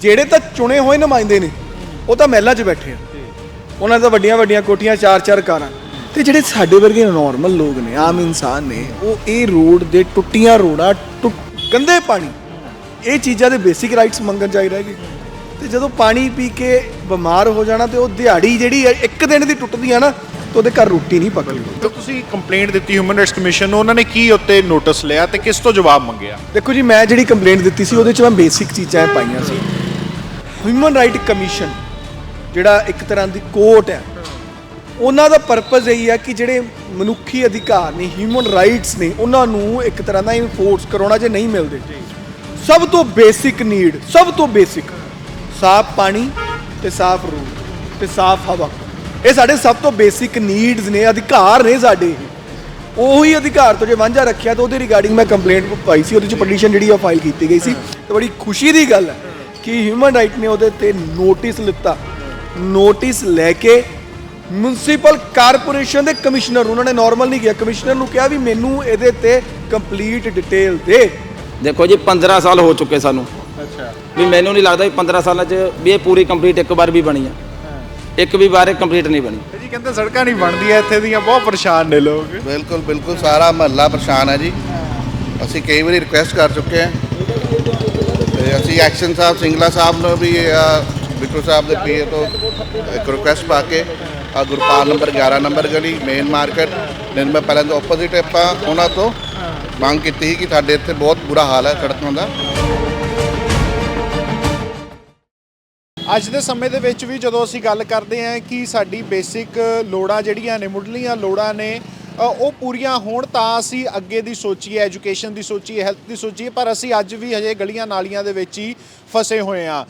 ਜਿਹੜੇ ਤਾਂ ਚੁਣੇ ਹੋਏ ਨੁਮਾਇੰਦੇ ਨੇ ਉਹ ਤਾਂ ਮਹਿਲਾਂ 'ਚ ਬੈਠੇ ਆ। ਉਹਨਾਂ ਦਾ ਵੱਡੀਆਂ ਵੱਡੀਆਂ ਕੋਠੀਆਂ ਚਾਰ ਚਾਰ ਕਾਰਾਂ। ਤੇ ਜਿਹੜੇ ਸਾਡੇ ਵਰਗੇ ਨਾਰਮਲ ਲੋਕ ਨੇ ਆਮ ਇਨਸਾਨ ਨੇ ਉਹ ਇਹ ਰੋਡ ਦੇ ਟੁੱਟੀਆਂ ਟੁੱਟ- ਗੰਦੇ ਪਾਣੀ ਇਹ ਚੀਜ਼ਾਂ ਦੇ ਬੇਸਿਕ ਰਾਈਟਸ ਮੰਗਣ ਚਾਹੀ ਰਹਿ ਗਏ। ਤੇ ਜਦੋਂ ਪਾਣੀ ਪੀ ਕੇ ਬਿਮਾਰ ਹੋ ਜਾਣਾ ਤੇ ਉਹ ਦਿਹਾੜੀ ਜਿਹੜੀ ਇੱਕ ਦਿਨ ਦੀ ਟੁੱਟਦੀ ਆ ਨਾ ਤੇ ਉਹਦੇ ਘਰ ਰੋਟੀ ਨਹੀਂ ਪੱਕਦੀ। ਤੇ ਤੁਸੀਂ ਕੰਪਲੇਂਟ ਦਿੱਤੀ ਹਿਊਮਨ ਰਾਈਟਸ ਕਮਿਸ਼ਨ ਨੂੰ ਉਹਨਾਂ ਨੇ ਕੀ ਉੱਤੇ ਨੋਟਿਸ ਲਿਆ ਤੇ ਕਿਸ ਤੋਂ ਜਵਾਬ ਮੰਗਿਆ? ਦੇਖੋ ਜੀ ਮੈਂ ਜਿਹੜੀ ਕੰਪਲੇਂਟ ਦਿੱਤੀ ਸੀ ਉਹਦੇ ਚ ਮੈਂ ਬੇਸਿਕ ਚੀਜ਼ਾਂ ਪਾਈਆਂ ਸੀ। ਹਿਊਮਨ ਰਾਈਟ ਕਮਿਸ਼ਨ ਜਿਹੜਾ ਇੱਕ ਤਰ੍ਹਾਂ ਦੀ ਕੋਰਟ ਹੈ, ਉਹਨਾਂ ਦਾ ਪਰਪਸ ਇਹੀ ਹੈ ਕਿ ਜਿਹੜੇ ਮਨੁੱਖੀ ਅਧਿਕਾਰ ਨੇ ਹਿਊਮਨ ਰਾਈਟਸ ਨੇ, ਉਹਨਾਂ ਨੂੰ ਇੱਕ ਤਰ੍ਹਾਂ ਦਾ ਇਨਫੋਰਸ ਕਰਾਉਣਾ ਜੇ ਨਹੀਂ ਮਿਲਦੇ। ਸਭ ਤੋਂ ਬੇਸਿਕ ਨੀਡ ਸਭ ਤੋਂ ਬੇਸਿਕ ਸਾਫ਼ ਪਾਣੀ ਤੇ ਸਾਫ਼ ਰੋਡ ਤੇ ਸਾਫ਼ ਹਵਾ। ਇਹ ਸਾਡੇ ਸਭ ਤੋਂ ਬੇਸਿਕ ਨੀਡਸ ਨੇ, ਅਧਿਕਾਰ ਨੇ ਸਾਡੇ। ਉਹੀ ਅਧਿਕਾਰ ਤੋਂ ਜੇ ਵਾਂਝਾ ਰੱਖਿਆ ਤਾਂ ਉਹਦੇ ਰਿਗਾਰਡਿੰਗ ਮੈਂ ਕੰਪਲੇਂਟ ਪਾਈ ਸੀ, ਉਹਦੇ ਚ ਪਟੀਸ਼ਨ ਜਿਹੜੀ ਆ ਫਾਈਲ ਕੀਤੀ ਗਈ ਸੀ। ਤੇ ਬੜੀ ਖੁਸ਼ੀ ਦੀ ਗੱਲ ਹੈ। ਕਿ ਹਿਊਮਨ ਰਾਈਟ ਨੇ ਉਹਦੇ ਤੇ ਨੋਟਿਸ ਲਿੱਤਾ। ਨੋਟਿਸ ਲੈ ਕੇ ਮਿਊਨਿਸਪਲ ਕਾਰਪੋਰੇਸ਼ਨ ਦੇ ਕਮਿਸ਼ਨਰ ਉਹਨਾਂ ਨੇ ਨਾਰਮਲ ਨਹੀਂ ਕਿਹਾ। ਕਮਿਸ਼ਨਰ ਨੂੰ ਕਿਹਾ ਵੀ ਮੈਨੂੰ ਇਹਦੇ ਤੇ ਕੰਪਲੀਟ ਡਿਟੇਲ ਦੇ। ਦੇਖੋ ਜੀ 15 ਸਾਲ ਹੋ ਚੁੱਕੇ ਸਾਨੂੰ। ਅੱਛਾ। ਵੀ ਮੈਨੂੰ ਨਹੀਂ ਲੱਗਦਾ ਵੀ 15 ਸਾਲਾਂ 'ਚ ਵੀ ਇਹ ਪੂਰੀ ਕੰਪਲੀਟ ਇੱਕ ਵਾਰ ਵੀ ਬਣੀ ਆ। ਇੱਕ ਵੀ ਵਾਰ ਇਹ ਕੰਪਲੀਟ ਨਹੀਂ ਬਣੀ। ਜੀ ਕਹਿੰਦੇ ਸੜਕਾਂ ਨਹੀਂ ਬਣਦੀਆਂ ਇੱਥੇ ਦੀਆਂ ਬਹੁਤ ਪਰੇਸ਼ਾਨ ਨੇ ਲੋਕ। ਬਿਲਕੁਲ ਬਿਲਕੁਲ ਸਾਰਾ ਮਹੱਲਾ ਪਰੇਸ਼ਾਨ ਹੈ ਜੀ। ਅਸੀਂ ਕਈ ਵਾਰੀ ਰਿਕੁਐਸਟ ਕਰ ਚੁੱਕੇ ਹਾਂ। ਅਸੀਂ ਐਕਸ਼ਨ ਸਾਹਿਬ, ਸਿੰਗਲਾ ਸਾਹਿਬ ਨੂੰ ਵੀ ਬਿੱਟੂ ਸਾਹਿਬ ਦੇ ਪੀਏ ਤੋਂ ਇੱਕ ਰਿਕੁਐਸਟ ਪਾ ਕੇ ਆ ਗੁਰਪਾਲ ਨੰਬਰ 11 ਨੰਬਰ ਗਲੀ ਮੇਨ ਮਾਰਕੀਟ ਨਿਰਮਲ ਪੈਲਸ ਦੇ ਆਪੋਜ਼ਿਟ ਆਪਾਂ ਉਹਨਾਂ ਤੋਂ ਮੰਗ ਕੀਤੀ ਸੀ ਕਿ ਸਾਡੇ ਇੱਥੇ ਬਹੁਤ ਬੁਰਾ ਹਾਲ ਹੈ ਸੜਕਾਂ ਦਾ। ਅੱਜ ਦੇ ਸਮੇਂ ਦੇ ਵਿੱਚ ਵੀ ਜਦੋਂ ਅਸੀਂ ਗੱਲ ਕਰਦੇ ਹਾਂ ਕਿ ਸਾਡੀ ਬੇਸਿਕ ਲੋੜਾਂ ਜਿਹੜੀਆਂ ਨੇ, ਮੁੱਢਲੀਆਂ ਲੋੜਾਂ ਨੇ ਉਹ ਪੂਰੀਆਂ ਹੋਣ ਤਾਂ ਅਸੀਂ ਅੱਗੇ ਦੀ ਸੋਚੀਏ ਐਜੂਕੇਸ਼ਨ ਦੀ ਸੋਚੀਏ ਹੈਲਥ ਦੀ ਸੋਚੀਏ, ਪਰ ਅਸੀਂ ਅੱਜ ਵੀ ਹਜੇ ਗਲੀਆਂ ਨਾਲੀਆਂ ਦੇ ਵਿੱਚ ਹੀ ਫਸੇ ਹੋਏ ਆ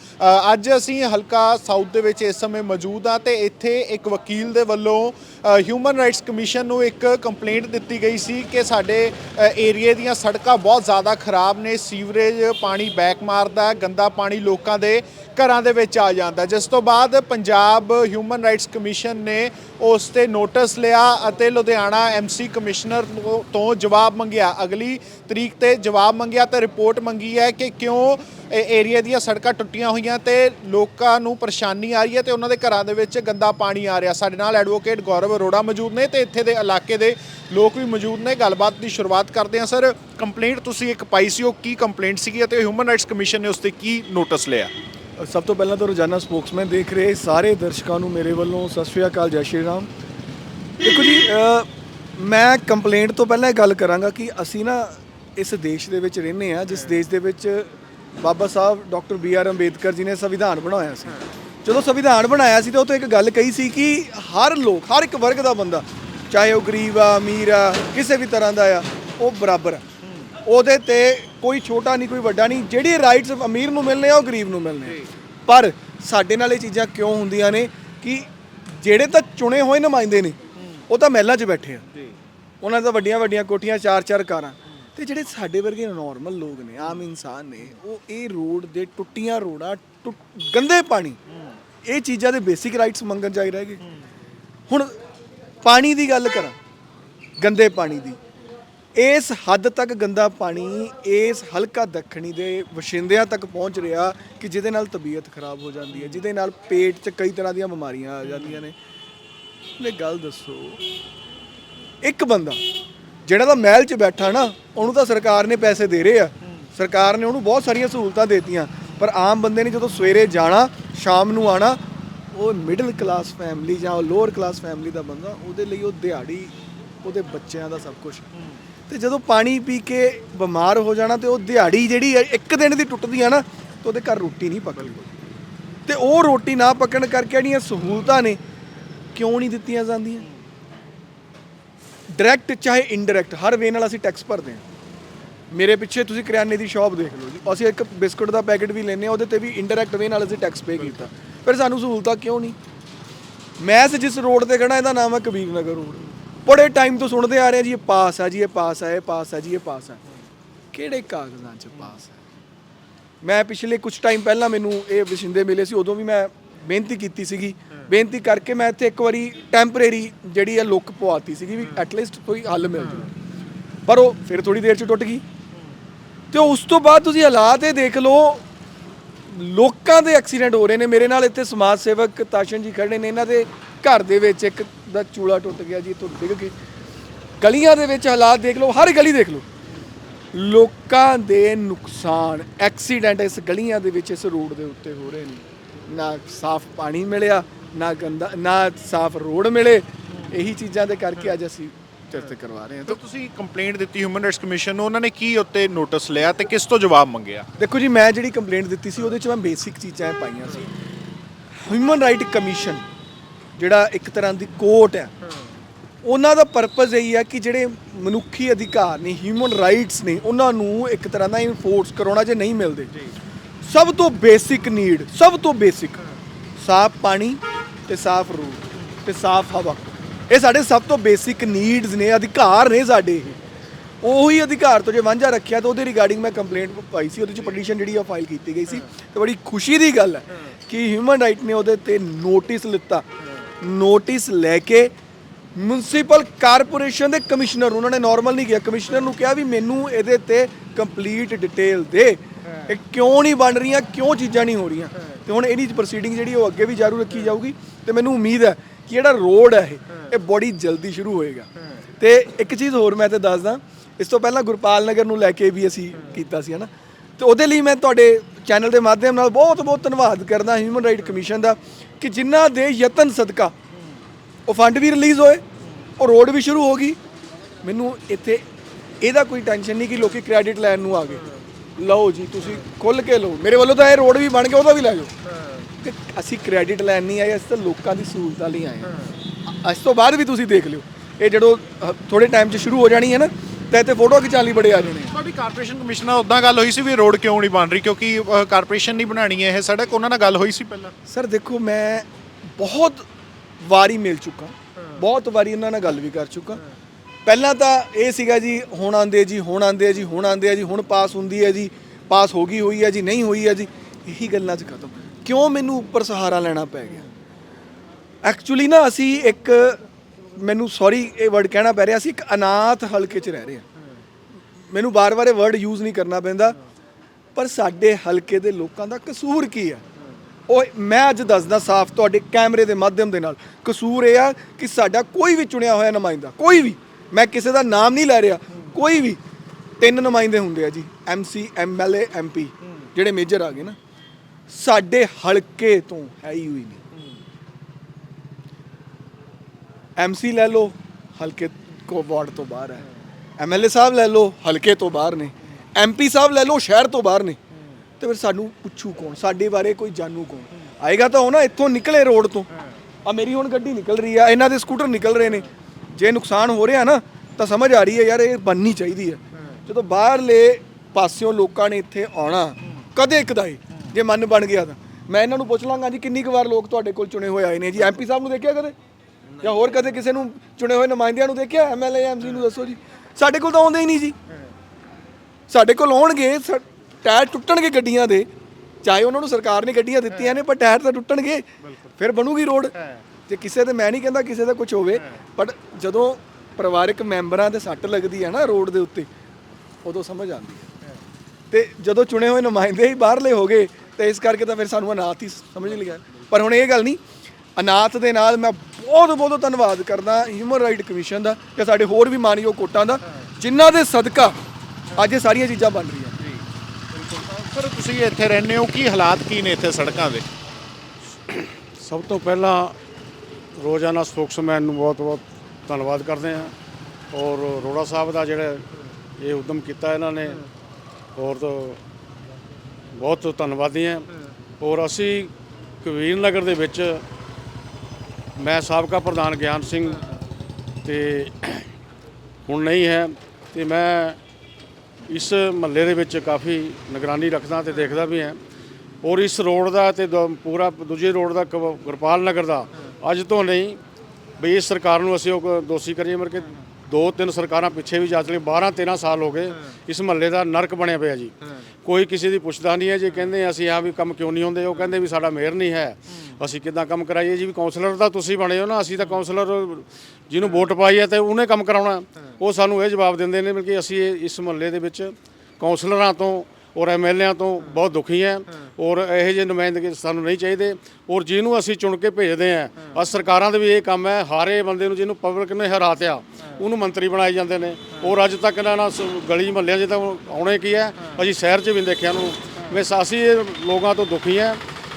ਅੱਜ ਅਸੀਂ ਹਲਕਾ ਸਾਊਥ ਦੇ ਵਿੱਚ ਇਸ ਸਮੇਂ ਮੌਜੂਦ ਆ ਤੇ ਇੱਥੇ ਇੱਕ ਵਕੀਲ ਦੇ ਵੱਲੋਂ ਹਿਊਮਨ ਰਾਈਟਸ ਕਮਿਸ਼ਨ ਨੂੰ ਇੱਕ ਕੰਪਲੇਂਟ ਦਿੱਤੀ ਗਈ ਸੀ ਕਿ ਸਾਡੇ ਏਰੀਏ ਦੀਆਂ ਸੜਕਾਂ ਬਹੁਤ ਜ਼ਿਆਦਾ ਖਰਾਬ ਨੇ ਸੀਵਰੇਜ ਪਾਣੀ ਬੈਕ ਮਾਰਦਾ, ਗੰਦਾ ਪਾਣੀ ਲੋਕਾਂ ਦੇ ਘਰਾਂ ਦੇ ਵਿੱਚ ਆ ਜਾਂਦਾ। ਜਿਸ ਤੋਂ ਬਾਅਦ ਪੰਜਾਬ ਹਿਊਮਨ ਰਾਈਟਸ ਕਮਿਸ਼ਨ ਨੇ ਉਸ ਤੇ ਨੋਟਿਸ ਲਿਆ ਅਤੇ ਲੁਧਿਆਣਾ ਐਮਸੀ ਕਮਿਸ਼ਨਰ ਤੋਂ- ਜਵਾਬ ਮੰਗਿਆ। ਅਗਲੀ ਤਰੀਕ ਤੇ ਜਵਾਬ ਮੰਗਿਆ ਤੇ ਰਿਪੋਰਟ ਮੰਗੀ ਹੈ ਕਿ ਕਿਉਂ ਏਰੀਆ ਦੀਆਂ ਸੜਕਾਂ ਟੁੱਟੀਆਂ ਹੋਈਆਂ ਤੇ ਲੋਕਾਂ ਨੂੰ ਪਰੇਸ਼ਾਨੀ ਆ ਰਹੀ ਹੈ ਤੇ ਉਹਨਾਂ ਦੇ ਘਰਾਂ ਦੇ ਵਿੱਚ ਗੰਦਾ ਪਾਣੀ ਆ ਰਿਹਾ। ਸਾਡੇ ਨਾਲ ਐਡਵੋਕੇਟ ਗੌਰਵ ਅਰੋੜਾ ਮੌਜੂਦ ਨੇ ਤੇ ਇੱਥੇ ਦੇ ਇਲਾਕੇ ਦੇ ਲੋਕ ਵੀ ਮੌਜੂਦ ਨੇ। ਗੱਲਬਾਤ ਦੀ ਸ਼ੁਰੂਆਤ ਕਰਦੇ ਹਾਂ, ਸਰ। ਕੰਪਲੇਂਟ ਤੁਸੀਂ ਇੱਕ ਪਾਈ ਸੀ, ਉਹ ਕੀ ਕੰਪਲੇਂਟ ਸੀਗੀ ਅਤੇ ਹਿਊਮਨ ਰਾਈਟਸ ਕਮਿਸ਼ਨ ਨੇ ਉਸ ਤੇ ਕੀ ਨੋਟਿਸ ਲਿਆ? ਸਭ ਤੋਂ ਪਹਿਲਾਂ ਤਾਂ ਰੋਜ਼ਾਨਾ ਸਪੋਕਸਮੈਨ ਦੇਖ ਰਹੇ ਸਾਰੇ ਦਰਸ਼ਕਾਂ ਨੂੰ ਮੇਰੇ ਵੱਲੋਂ। ਸਤਿ ਸ਼੍ਰੀ ਅਕਾਲ, ਜੈ ਸ਼੍ਰੀ ਰਾਮ। ਦੇਖੋ ਜੀ ਮੈਂ ਕੰਪਲੇਂਟ ਤੋਂ ਪਹਿਲਾਂ ਇਹ ਗੱਲ ਕਰਾਂਗਾ ਕਿ ਅਸੀਂ ਨਾ ਇਸ ਦੇਸ਼ ਦੇ ਵਿੱਚ ਰਹਿੰਦੇ ਆ ਜਿਸ ਦੇਸ਼ ਦੇ ਵਿੱਚ Baba Sahib doctor B R Ambedkar ji ਨੇ ਸੰਵਿਧਾਨ ਬਣਾਇਆ ਸੀ। ਜਦੋਂ ਸੰਵਿਧਾਨ ਬਣਾਇਆ ਸੀ ਤਾਂ ਉਹ ਤੋਂ ਇੱਕ ਗੱਲ ਕਹੀ ਸੀ ਕਿ ਹਰ ਲੋਕ ਹਰ ਇੱਕ ਵਰਗ ਦਾ ਬੰਦਾ ਚਾਹੇ ਉਹ ਗਰੀਬ ਆ ਅਮੀਰ ਆ ਕਿਸੇ ਵੀ ਤਰ੍ਹਾਂ ਦਾ ਆ ਉਹ ਬਰਾਬਰ ਆ। ਉਹਦੇ ਤੇ ਕੋਈ ਛੋਟਾ ਨਹੀਂ ਕੋਈ ਵੱਡਾ ਨਹੀਂ ਜਿਹੜੀ ਰਾਈਟਸ ਅਮੀਰ ਨੂੰ ਮਿਲਨੇ ਆ ਉਹ ਗਰੀਬ ਨੂੰ ਮਿਲਨੇ ਆ। ਪਰ ਸਾਡੇ ਨਾਲ ਇਹ ਚੀਜ਼ਾਂ ਕਿਉਂ ਹੁੰਦੀਆਂ ਨੇ ਕਿ ਜਿਹੜੇ ਤਾਂ ਚੁਣੇ ਹੋਏ ਨੁਮਾਇੰਦੇ ਨੇ ਉਹ ਤਾਂ ਮਹਿਲਾਂ 'ਚ ਬੈਠੇ ਆ। ਉਹਨਾਂ ਦਾ ਵੱਡੀਆਂ ਵੱਡੀਆਂ ਕੋਠੀਆਂ ਚਾਰ ਚਾਰ ਕਾਰਾਂ। ਤੇ ਜਿਹੜੇ ਸਾਡੇ ਵਰਗੇ ਨਾਰਮਲ ਲੋਕ ਨੇ, ਆਮ ਇਨਸਾਨ ਨੇ, ਉਹ ਇਹ ਰੋਡ ਦੇ ਟੁੱਟੀਆਂ ਰੋਡਾਂ, ਟੁੱਟ- ਗੰਦੇ ਪਾਣੀ, ਇਹ ਚੀਜ਼ਾਂ ਦੇ ਬੇਸਿਕ ਰਾਈਟਸ ਮੰਗਣ ਚਾਹੀ ਰਹਿ ਗਏ। ਹੁਣ ਪਾਣੀ ਦੀ ਗੱਲ ਕਰਾਂ, ਗੰਦੇ ਪਾਣੀ ਦੀ। ਇਸ ਹੱਦ ਤੱਕ ਗੰਦਾ ਪਾਣੀ ਇਸ ਹਲਕਾ ਦੱਖਣੀ ਦੇ ਵਸਿੰਦਿਆਂ ਤੱਕ ਪਹੁੰਚ ਰਿਹਾ ਕਿ ਜਿਹਦੇ ਨਾਲ ਤਬੀਅਤ ਖਰਾਬ ਹੋ ਜਾਂਦੀ ਹੈ, ਜਿਹਦੇ ਨਾਲ ਪੇਟ 'ਚ ਕਈ ਤਰ੍ਹਾਂ ਦੀਆਂ ਬਿਮਾਰੀਆਂ ਆ ਜਾਂਦੀਆਂ ਨੇ। ਲੈ ਗੱਲ ਦੱਸੋ, ਇੱਕ ਬੰਦਾ ਜਿਹੜਾ ਤਾਂ ਮਹਿਲ 'ਚ ਬੈਠਾ ਨਾ, ਉਹਨੂੰ ਤਾਂ ਸਰਕਾਰ ਨੇ ਪੈਸੇ ਦੇ ਰਹੇ ਆ। ਸਰਕਾਰ ਨੇ ਉਹਨੂੰ ਬਹੁਤ ਸਾਰੀਆਂ ਸਹੂਲਤਾਂ ਦੇਤੀਆਂ। ਪਰ ਆਮ ਬੰਦੇ ਨੇ ਜਦੋਂ ਸਵੇਰੇ ਜਾਣਾ, ਸ਼ਾਮ ਨੂੰ ਆਣਾ, ਉਹ ਮਿਡਲ ਕਲਾਸ ਫੈਮਿਲੀ ਜਾਂ ਉਹ ਲੋਅਰ ਕਲਾਸ ਫੈਮਿਲੀ ਦਾ ਬੰਦਾ, ਉਹਦੇ ਲਈ ਉਹ ਦਿਹਾੜੀ, ਉਹਦੇ ਬੱਚਿਆਂ ਦਾ ਸਭ ਕੁਝ ਤੇ ਜਦੋਂ ਪਾਣੀ ਪੀ ਕੇ ਬਿਮਾਰ ਹੋ ਜਾਣਾ ਤੇ ਉਹ ਦਿਹਾੜੀ ਜਿਹੜੀ ਹੈ, ਇੱਕ ਦਿਨ ਦੀ ਟੁੱਟਦੀ ਆ ਨਾ, ਤੇ ਉਹਦੇ ਘਰ ਰੋਟੀ ਨਹੀਂ ਪੱਕਦੀ। ਤੇ ਉਹ ਰੋਟੀ ਨਾ ਪੱਕਣ ਕਰਕੇ ਜਿਹੜੀਆਂ ਸਹੂਲਤਾਂ ਨੇ, ਕਿਉਂ ਨਹੀਂ ਦਿੱਤੀਆਂ ਜਾਂਦੀਆਂ? ਡਾਇਰੈਕਟ ਚਾਹੇ ਇਨਡਾਇਰੈਕਟ ਹਰ ਵੇ ਨਾਲ ਅਸੀਂ ਟੈਕਸ ਭਰਦੇ ਹਾਂ। ਮੇਰੇ ਪਿੱਛੇ ਤੁਸੀਂ ਕਰਿਆਨੇ ਦੀ ਸ਼ਾਪ ਦੇਖ ਲਓ ਜੀ। ਅਸੀਂ ਇੱਕ ਬਿਸਕੁਟ ਦਾ ਪੈਕੇਟ ਵੀ ਲੈਨੇ ਆ ਉਹਦੇ ਤੇ ਵੀ ਇਨਡਾਇਰੈਕਟ ਵੇ ਨਾਲ ਅਸੀਂ ਟੈਕਸ ਪੇ ਕੀਤਾ। ਫਿਰ ਸਾਨੂੰ ਸਹੂਲਤਾਂ ਕਿਉਂ ਨਹੀਂ? ਮੈਂ ਜਿਸ ਰੋਡ ਤੇ ਖੜਾ ਇਹਦਾ ਨਾਮ ਹੈ ਕਬੀਰ ਨਗਰ ਰੋਡ ਬੜੇ ਟਾਈਮ ਤੋਂ ਸੁਣਦੇ ਆ ਰਹੇ ਆ ਜੀ ਇਹ ਪਾਸ ਹੈ ਜੀ ਇਹ ਪਾਸ ਹੈ ਇਹ ਪਾਸ ਹੈ ਜੀ ਇਹ ਪਾਸ ਹੈ ਕਿਹੜੇ ਕਾਗਜ਼ਾਂ 'ਚ ਪਾਸ ਹੈ ਮੈਂ ਪਿਛਲੇ ਕੁਝ ਟਾਈਮ ਪਹਿਲਾਂ ਮੈਨੂੰ ਇਹ ਵਸਿੰਦੇ ਮਿਲੇ ਸੀ ਉਦੋਂ ਵੀ ਮੈਂ ਬੇਨਤੀ ਕੀਤੀ ਸੀਗੀ ਬੇਨਤੀ ਕਰਕੇ ਮੈਂ ਇੱਥੇ ਇੱਕ ਵਾਰੀ ਟੈਂਪਰੇਰੀ ਜਿਹੜੀ ਹੈ ਲੁੱਕ ਪਵਾਤੀ ਸੀਗੀ ਵੀ ਐਟਲੀਸਟ ਕੋਈ ਹੱਲ ਮਿਲ ਜਾਵੇ ਪਰ ਉਹ ਫਿਰ ਥੋੜੀ ਦੇਰ 'ਚ ਟੁੱਟ ਗਈ। ਤੇ ਉਸ ਤੋਂ ਬਾਅਦ ਤੁਸੀਂ ਹਾਲਾਤ ਇਹ ਦੇਖ ਲਓ, ਲੋਕਾਂ ਦੇ ਐਕਸੀਡੈਂਟ ਹੋ ਰਹੇ ਨੇ। ਮੇਰੇ ਨਾਲ ਇੱਥੇ ਸਮਾਜ ਸੇਵਕ ਤਾਸ਼ਨ ਜੀ ਖੜੇ ਨੇ। ਇਹਨਾਂ ਦੇ ਘਰ ਦੇ ਵਿੱਚ ਇੱਕ ਦਾ ਚੂਲਾ ਟੁੱਟ ਗਿਆ ਜੀ ਤੋਂ ਡਿੱਗ ਕੇ ਗਲੀਆਂ ਦੇ ਵਿੱਚ ਹਾਲਾਤ ਦੇਖ ਲਓ, ਹਰ ਗਲੀ ਦੇਖ ਲਓ। ਲੋਕਾਂ ਦੇ ਨੁਕਸਾਨ ਐਕਸੀਡੈਂਟ ਇਸ ਗਲੀਆਂ ਦੇ ਵਿੱਚ, ਇਸ ਰੋਡ ਦੇ ਉੱਤੇ ਹੋ ਰਹੇ ਨੇ। ਨਾ ਸਾਫ਼ ਪਾਣੀ ਮਿਲਿਆ ਨਾ ਗੰਦਾ ਨਾ ਸਾਫ਼ ਰੋਡ ਮਿਲੇ ਇਹੀ ਚੀਜ਼ਾਂ ਦੇ ਕਰਕੇ ਅੱਜ ਅਸੀਂ ਚਰਚਾ ਕਰਵਾ ਰਹੇ ਹਾਂ। ਤਾਂ ਤੁਸੀਂ ਕੰਪਲੇਂਟ ਦਿੱਤੀ ਹਿਊਮਨ ਰਾਈਟਸ ਕਮਿਸ਼ਨ ਨੂੰ ਉਹਨਾਂ ਨੇ ਕੀ ਉੱਤੇ ਨੋਟਿਸ ਲਿਆ ਤੇ ਕਿਸ ਤੋਂ ਜਵਾਬ ਮੰਗਿਆ? ਦੇਖੋ ਜੀ ਮੈਂ ਜਿਹੜੀ ਕੰਪਲੇਂਟ ਦਿੱਤੀ ਸੀ ਉਹਦੇ ਚ ਮੈਂ ਬੇਸਿਕ ਚੀਜ਼ਾਂ ਪਾਈਆਂ ਸੀ। ਹਿਊਮਨ ਰਾਈਟ ਕਮਿਸ਼ਨ ਜਿਹੜਾ ਇੱਕ ਤਰ੍ਹਾਂ ਦੀ ਕੋਰਟ ਹੈ ਉਹਨਾਂ ਦਾ ਪਰਪਸ ਇਹੀ ਹੈ ਕਿ ਜਿਹੜੇ ਮਨੁੱਖੀ ਅਧਿਕਾਰ ਨੇ ਹਿਊਮਨ ਰਾਈਟਸ ਨੇ ਉਹਨਾਂ ਨੂੰ ਇੱਕ ਤਰ੍ਹਾਂ ਦਾ ਇਨਫੋਰਸ ਕਰਾਉਣਾ ਜੇ ਨਹੀਂ ਮਿਲਦੇ। ਸਭ ਤੋਂ ਬੇਸਿਕ ਨੀਡ ਸਭ ਤੋਂ ਬੇਸਿਕ ਸਾਫ਼ ਪਾਣੀ ਤੇ ਸਾਫ਼ ਰੋਡ ਤੇ ਸਾਫ਼ ਹਵਾ। ਇਹ ਸਾਡੇ ਸਭ ਤੋਂ ਬੇਸਿਕ ਨੀਡਸ ਨੇ, ਅਧਿਕਾਰ ਨੇ ਸਾਡੇ ਇਹ। ਉਹੀ ਅਧਿਕਾਰ ਤੋਂ ਜੇ ਵਾਂਝਾ ਰੱਖਿਆ ਤਾਂ ਉਹਦੇ ਰਿਗਾਰਡਿੰਗ ਮੈਂ ਕੰਪਲੇਂਟ ਪਾਈ ਸੀ, ਉਹਦੇ ਚ ਪਟੀਸ਼ਨ ਜਿਹੜੀ ਆ ਫਾਈਲ ਕੀਤੀ ਗਈ ਸੀ। ਤੇ ਬੜੀ ਖੁਸ਼ੀ ਦੀ ਗੱਲ ਹੈ ਕਿ ਹਿਊਮਨ ਰਾਈਟ ਨੇ ਉਹਦੇ ਤੇ ਨੋਟਿਸ ਲਿੱਤਾ। ਨੋਟਿਸ ਲੈ ਕੇ ਮਿਊਨਿਸਪਲ ਕਾਰਪੋਰੇਸ਼ਨ ਦੇ ਕਮਿਸ਼ਨਰ ਉਹਨਾਂ ਨੇ ਨਾਰਮਲ ਨਹੀਂ ਕਿਹਾ ਕਮਿਸ਼ਨਰ ਨੂੰ ਕਿਹਾ ਵੀ ਮੈਨੂੰ ਇਹਦੇ ਤੇ ਕੰਪਲੀਟ ਡਿਟੇਲ ਦੇ। ਇਹ ਕਿਉਂ ਨਹੀਂ ਬਣ ਰਹੀਆਂ, ਕਿਉਂ ਚੀਜ਼ਾਂ ਨਹੀਂ ਹੋ ਰਹੀਆਂ? ਤੇ ਹੁਣ ਇਹਦੀ ਪ੍ਰੋਸੀਡਿੰਗ ਜਿਹੜੀ ਉਹ ਅੱਗੇ ਵੀ ਜਾਰੂ ਰੱਖੀ ਜਾਊਗੀ ਤੇ ਮੈਨੂੰ ਉਮੀਦ ਹੈ ਕਿ ਜਿਹੜਾ ਰੋਡ ਹੈ ਇਹ ਇਹ ਬੜੀ ਜਲਦੀ ਸ਼ੁਰੂ ਹੋਏਗਾ। ਤੇ ਇੱਕ ਚੀਜ਼ ਹੋਰ ਮੈਂ ਤੇ ਦੱਸਦਾ ਇਸ ਤੋਂ ਪਹਿਲਾਂ ਗੁਰਪਾਲ ਨਗਰ ਨੂੰ ਲੈ ਕੇ ਵੀ ਅਸੀਂ ਕੀਤਾ ਸੀ ਹਨਾ? ਤੇ ਉਹਦੇ ਲਈ ਮੈਂ ਤੁਹਾਡੇ ਚੈਨਲ ਦੇ ਮਾਧਿਅਮ ਨਾਲ ਬਹੁਤ ਬਹੁਤ ਧੰਨਵਾਦ ਕਰਦਾ ਹਿਊਮਨ ਰਾਈਟ ਕਮਿਸ਼ਨ ਦਾ ਕਿ ਜਿਨ੍ਹਾਂ ਦੇ ਯਤਨ ਸਦਕਾ ਉਹ ਫੰਡ ਵੀ ਰਿਲੀਜ਼ ਹੋਏ ਉਹ ਰੋਡ ਵੀ ਸ਼ੁਰੂ ਹੋ ਗਈ। ਮੈਨੂੰ ਇੱਥੇ ਇਹਦਾ ਕੋਈ ਟੈਨਸ਼ਨ ਨਹੀਂ ਕਿ ਲੋਕੀ ਕ੍ਰੈਡਿਟ ਲੈਣ ਨੂੰ ਆ ਗਏ। ਲਓ ਜੀ ਤੁਸੀਂ ਖੁੱਲ ਕੇ ਲਓ। ਮੇਰੇ ਵੱਲੋਂ ਤਾਂ ਇਹ ਰੋਡ ਵੀ ਬਣ ਗਿਆ ਉਹਦਾ ਵੀ ਲੈ ਜਾਓ। ਕਿ ਅਸੀਂ ਕ੍ਰੈਡਿਟ ਲੈਣ ਨਹੀਂ ਆਏ ਅਸੀਂ ਤਾਂ ਲੋਕਾਂ ਦੀ ਸਹੂਲਤਾਂ ਲਈ ਆਏ ਹਾਂ। ਅੱਜ ਤੋਂ ਬਾਅਦ ਵੀ ਤੁਸੀਂ ਦੇਖ ਲਿਓ। ਇਹ ਜਦੋਂ ਥੋੜੇ ਟਾਈਮ 'ਚ ਸ਼ੁਰੂ ਹੋ ਜਾਣੀ ਹੈ ਨਾ ਤਾਂ ਇੱਥੇ ਫੋਟੋ ਖਿਚਾਉਣ ਲਈ ਬੜੇ ਆ ਜਾਣੇ। ਤੁਹਾਡੀ ਕਾਰਪੋਰੇਸ਼ਨ ਕਮਿਸ਼ਨਰ ਉਦਾਂ ਗੱਲ ਹੋਈ ਸੀ ਵੀ ਰੋਡ ਕਿਉਂ ਨਹੀਂ ਬਣ ਰਹੀ ਕਿਉਂਕਿ ਕਾਰਪੋਰੇਸ਼ਨ ਨਹੀਂ ਬਣਾਣੀ ਹੈ ਇਹ। ਸੜਕ ਉਹਨਾਂ ਨਾਲ ਗੱਲ ਹੋਈ ਸੀ ਪਹਿਲਾਂ। ਸਰ ਦੇਖੋ ਮੈਂ ਬਹੁਤ ਵਾਰੀ ਮਿਲ ਚੁੱਕਾ। ਬਹੁਤ ਵਾਰੀ ਉਹਨਾਂ ਨਾਲ ਗੱਲ ਵੀ ਕਰ ਚੁੱਕਾ। ਪਹਿਲਾਂ ਤਾਂ ਇਹ ਸੀਗਾ ਜੀ, ਹੁਣ ਆਂਦੇ ਜੀ, ਹੁਣ ਆਂਦੇ ਜੀ, ਹੁਣ ਆਂਦੇ ਆ ਜੀ, ਹੁਣ ਪਾਸ ਹੁੰਦੀ ਹੈ ਜੀ, ਪਾਸ ਹੋ ਗਈ ਹੋਈ ਹੈ ਜੀ, ਨਹੀਂ ਹੋਈ ਹੈ ਜੀ, ਇਹੀ ਗੱਲਾਂ 'ਚ ਖਤਮ। ਕਿਉਂ ਮੈਨੂੰ ਉੱਪਰ ਸਹਾਰਾ ਲੈਣਾ ਪੈ ਗਿਆ? ਐਕਚੁਅਲੀ ਨਾ ਅਸੀਂ ਇੱਕ, ਮੈਨੂੰ ਸੌਰੀ ਇਹ ਵਰਡ ਕਹਿਣਾ ਪੈ ਰਿਹਾ, ਅਸੀਂ ਇੱਕ ਅਨਾਥ ਹਲਕੇ 'ਚ ਰਹਿ ਰਹੇ ਹਾਂ ਮੈਨੂੰ ਬਾਰ-ਬਾਰ ਇਹ ਵਰਡ ਯੂਜ਼ ਨਹੀਂ ਕਰਨਾ ਪੈਂਦਾ, ਪਰ ਸਾਡੇ ਹਲਕੇ ਦੇ ਲੋਕਾਂ ਦਾ ਕਸੂਰ ਕੀ ਹੈ ਉਹ, ਮੈਂ ਅੱਜ ਦੱਸਦਾ ਸਾਫ਼ ਤੁਹਾਡੇ ਕੈਮਰੇ ਦੇ ਮਾਧਿਅਮ ਦੇ ਨਾਲ, ਕਸੂਰ ਇਹ ਆ ਕਿ ਸਾਡਾ ਕੋਈ ਵੀ ਚੁਣਿਆ ਹੋਇਆ ਨੁਮਾਇੰਦਾ, ਕੋਈ ਵੀ ਮੈਂ ਕਿਸੇ ਦਾ ਨਾਮ ਨਹੀਂ ਲੈ ਰਿਹਾ। ਕੋਈ ਵੀ ਤਿੰਨ ਨੁਮਾਇੰਦੇ ਹੁੰਦੇ ਆ ਜੀ ਐਮਸੀ ਐਮਐਲਏ ਐਮਪੀ ਜਿਹੜੇ ਮੇਜਰ ਆ ਗਏ ਨਾ, ਸਾਡੇ ਹਲਕੇ ਤੋਂ ਹੈ ਹੀ ਹੋਈ ਨਹੀਂ। ਐਮਸੀ ਲੈ ਲਓ, ਹਲਕੇ ਕੋ ਵਾਰਡ ਤੋਂ ਬਾਹਰ ਹੈ। ਐਮਐਲਏ ਸਾਹਿਬ ਲੈ ਲਓ, ਹਲਕੇ ਤੋਂ ਬਾਹਰ ਨੇ। ਐਮਪੀ ਸਾਹਿਬ ਲੈ ਲਓ, ਸ਼ਹਿਰ ਤੋਂ ਬਾਹਰ ਨੇ। ਤੇ ਫਿਰ ਸਾਨੂੰ ਪੁੱਛੂ ਕੌਣ? ਸਾਡੇ ਬਾਰੇ ਕੋਈ ਜਾਣੂ ਕੌਣ? ਆਏਗਾ ਤਾਂ ਉਹ ਨਾ ਇੱਥੋਂ ਨਿਕਲੇ ਰੋਡ ਤੋਂ। ਆ ਮੇਰੀ ਹੁਣ ਗੱਡੀ ਨਿਕਲ ਰਹੀ ਆ, ਇਹਨਾਂ ਦੇ ਸਕੂਟਰ ਨਿਕਲ ਰਹੇ ਨੇ। ਜੇ ਨੁਕਸਾਨ ਹੋ ਰਿਹਾ ਨਾ, ਤਾਂ ਸਮਝ ਆ ਰਹੀ ਹੈ ਯਾਰ, ਇਹ ਬਣਨੀ ਚਾਹੀਦੀ ਹੈ। ਜਦੋਂ ਬਾਹਰਲੇ ਪਾਸਿਓਂ ਲੋਕਾਂ ਨੇ ਇੱਥੇ ਆਉਣਾ, ਕਦੇ ਕਦਾਈ ਜੇ ਮਨ ਬਣ ਗਿਆ ਤਾਂ। ਮੈਂ ਇਹਨਾਂ ਨੂੰ ਪੁੱਛ ਲਾਂਗਾ ਜੀ, ਕਿੰਨੀ ਕੁ ਵਾਰ ਲੋਕ ਤੁਹਾਡੇ ਕੋਲ ਚੁਣੇ ਹੋਏ ਆਏ ਨੇ ਜੀ? ਐਮਪੀ ਸਾਹਿਬ ਨੂੰ ਦੇਖਿਆ ਕਦੇ? ਜਾਂ ਹੋਰ ਕਦੇ ਕਿਸੇ ਨੂੰ ਚੁਣੇ ਹੋਏ ਨੁਮਾਇੰਦਿਆਂ ਨੂੰ ਦੇਖਿਆ? ਐਮਐਲਏ ਐਮਸੀ ਨੂੰ ਦੱਸੋ ਜੀ। ਸਾਡੇ ਕੋਲ ਤਾਂ ਆਉਂਦੇ ਹੀ ਨਹੀਂ ਜੀ। ਸਾਡੇ ਕੋਲ ਆਉਣਗੇ, ਸ- ਟਾਇਰ ਟੁੱਟਣਗੇ ਗੱਡੀਆਂ ਦੇ। ਚਾਹੇ ਉਹਨਾਂ ਨੂੰ ਸਰਕਾਰ ਨੇ ਗੱਡੀਆਂ ਦਿੱਤੀਆਂ ਨੇ, ਪਰ ਟਾਇਰ ਤਾਂ ਟੁੱਟਣਗੇ। ਫਿਰ ਬਣੂਗੀ ਰੋਡ। ਜੇ ਕਿਸੇ ਤੇ ਮੈਂ ਨਹੀਂ ਕਹਿੰਦਾ ਕਿਸੇ ਦਾ ਕੁਝ ਹੋਵੇ ਬਟ ਜਦੋਂ ਪਰਿਵਾਰਕ ਮੈਂਬਰਾਂ ਦੇ ਸੱਟ ਲੱਗਦੀ ਹੈ ਨਾ ਰੋਡ ਦੇ ਉੱਤੇ ਉਦੋਂ ਸਮਝ ਆਉਂਦੀ ਹੈ। ਤੇ ਜਦੋਂ ਚੁਣੇ ਹੋਏ ਨੁਮਾਇੰਦੇ ਹੀ ਬਾਹਰਲੇ ਹੋ ਗਏ ਤੇ ਇਸ ਕਰਕੇ ਤਾਂ ਫਿਰ ਸਾਨੂੰ ਅਨਾਥ ਹੀ ਸਮਝ ਲਿਆ ਪਰ ਹੁਣ ਇਹ ਗੱਲ ਨਹੀਂ ਅਨਾਥ ਦੇ ਨਾਲ ਮੈਂ ਬਹੁਤ ਬਹੁਤ ਧੰਨਵਾਦ ਕਰਦਾ ਹਿਊਮਨ ਰਾਈਟ ਕਮਿਸ਼ਨ ਦਾ ਤੇ ਸਾਡੇ ਹੋਰ ਵੀ ਮਾਨਯੋਗ ਕੋਟਾਂ ਦਾ ਜਿਨ੍ਹਾਂ ਦੇ ਸਦਕਾ ਅੱਜ ਇਹ ਸਾਰੀਆਂ ਚੀਜ਼ਾਂ ਬਣ ਰਹੀਆਂ। ਸਰ ਤੁਸੀਂ ਇੱਥੇ ਰਹਿੰਦੇ ਹੋ ਕੀ ਹਾਲਾਤ ਕੀ ਨੇ ਇੱਥੇ ਸੜਕਾਂ ਦੇ? ਸਭ ਤੋਂ ਪਹਿਲਾਂ ਰੋਜ਼ਾਨਾ ਸਪੋਕਸਮੈਨ ਨੂੰ ਬਹੁਤ-ਬਹੁਤ ਧੰਨਵਾਦ ਕਰਦੇ ਹਾਂ। ਔਰ ਰੋੜਾ ਸਾਹਿਬ ਦਾ ਜਿਹੜਾ ਇਹ ਉਦਮ ਕੀਤਾ ਇਹਨਾਂ ਨੇ ਔਰ ਤੋਂ ਬਹੁਤ ਧੰਨਵਾਦੀ ਹਾਂ। ਔਰ ਅਸੀਂ ਕਬੀਰ ਨਗਰ ਦੇ ਵਿੱਚ ਮੈਂ ਸਾਬਕਾ ਪ੍ਰਧਾਨ ਗਿਆਨ ਸਿੰਘ ਤੇ ਹੁਣ ਨਹੀਂ ਹੈ ਤੇ ਮੈਂ ਇਸ ਮਹੱਲੇ ਦੇ ਵਿੱਚ ਕਾਫੀ ਨਿਗਰਾਨੀ ਰੱਖਦਾ ਤੇ ਦੇਖਦਾ ਵੀ ਹਾਂ। ਔਰ ਇਸ ਰੋਡ ਦਾ ਤੇ ਦ- ਪੂਰਾ ਦੂਜੇ ਰੋਡ ਦਾ ਕਵ- ਨਗਰ ਦਾ ਅੱਜ ਤੋਂ ਨਹੀਂ ਵੀ ਇਸ ਸਰਕਾਰ ਨੂੰ ਅਸੀਂ ਉਹ ਦੋਸ਼ੀ ਕਰੀਏ ਮਰ ਕੇ ਦੋ ਤਿੰਨ ਸਰਕਾਰਾਂ ਪਿੱਛੇ ਵੀ ਜਾ ਚੁੱਕੀਆਂ 12 13 ਸਾਲ ਹੋ ਗਏ ਇਸ ਮਹੱਲੇ ਦਾ ਨਰਕ ਬਣਿਆ ਪਿਆ ਜੀ। ਕੋਈ ਕਿਸੇ ਦੀ ਪੁੱਛਦਾ ਨਹੀਂ ਹੈ ਜੀ ਕਹਿੰਦੇ ਅਸੀਂ ਆ ਵੀ ਕੰਮ ਕਿਉਂ ਨਹੀਂ ਹੁੰਦੇ ਉਹ ਕਹਿੰਦੇ ਵੀ ਸਾਡਾ ਮੇਅਰ ਨਹੀਂ ਹੈ। ਅਸੀਂ ਕਿੱਦਾਂ ਕੰਮ ਕਰਾਈਏ ਜੀ ਵੀ ਕਾਉਂਸਲਰ ਤਾਂ ਤੁਸੀਂ ਬਣੇ ਹੋ ਨਾ ਅਸੀਂ ਤਾਂ ਕਾਉਂਸਲਰ ਜਿਹਨੂੰ ਵੋਟ ਪਾਈ ਹੈ ਤੇ ਉਹਨੇ ਕੰਮ ਕਰਾਉਣਾ। ਉਹ ਸਾਨੂੰ ਇਹ ਜਵਾਬ ਦਿੰਦੇ ਨੇ ਕਿ ਅਸੀਂ ਇਸ ਮਹੱਲੇ ਦੇ ਵਿੱਚ ਕਾਉਂਸਲਰਾਂ ਤੋਂ ਔਰ ਐਮਐਲਏਆਂ ਤੋਂ ਬਹੁਤ ਦੁਖੀ ਹਾਂ ਔਰ ਇਹੋ ਜਿਹੇ ਨੁਮਾਇੰਦਗੇ ਸਾਨੂੰ ਨਹੀਂ ਚਾਹੀਦੇ ਔਰ ਜਿਹਨੂੰ ਅਸੀਂ ਚੁਣ ਕੇ ਭੇਜਦੇ ਆ ਆ ਸਰਕਾਰਾਂ ਦੇ ਵੀ ਇਹ ਕੰਮ ਹੈ ਹਾਰੇ ਬੰਦੇ ਨੂੰ ਜਿਹਨੂੰ ਪਬਲਿਕ ਨੇ ਹਰਾਤਿਆ ਉਹਨੂੰ ਮੰਤਰੀ ਬਣਾਏ ਜਾਂਦੇ ਨੇ ਔਰ ਅੱਜ ਤੱਕ ਇਹਨਾਂ ਨਾਲ ਗਲੀ ਮਹੱਲਿਆਂ 'ਚ ਤਾਂ ਆਉਣੇ ਕੀ ਹੈ? ਅਸੀਂ ਸ਼ਹਿਰ 'ਚ ਵੀ ਦੇਖਿਆ ਉਹਨੂੰ ਮੈਂ ਅਸੀਂ ਇਹ ਲੋਕਾਂ ਤੋਂ ਦੁਖੀ ਹਾਂ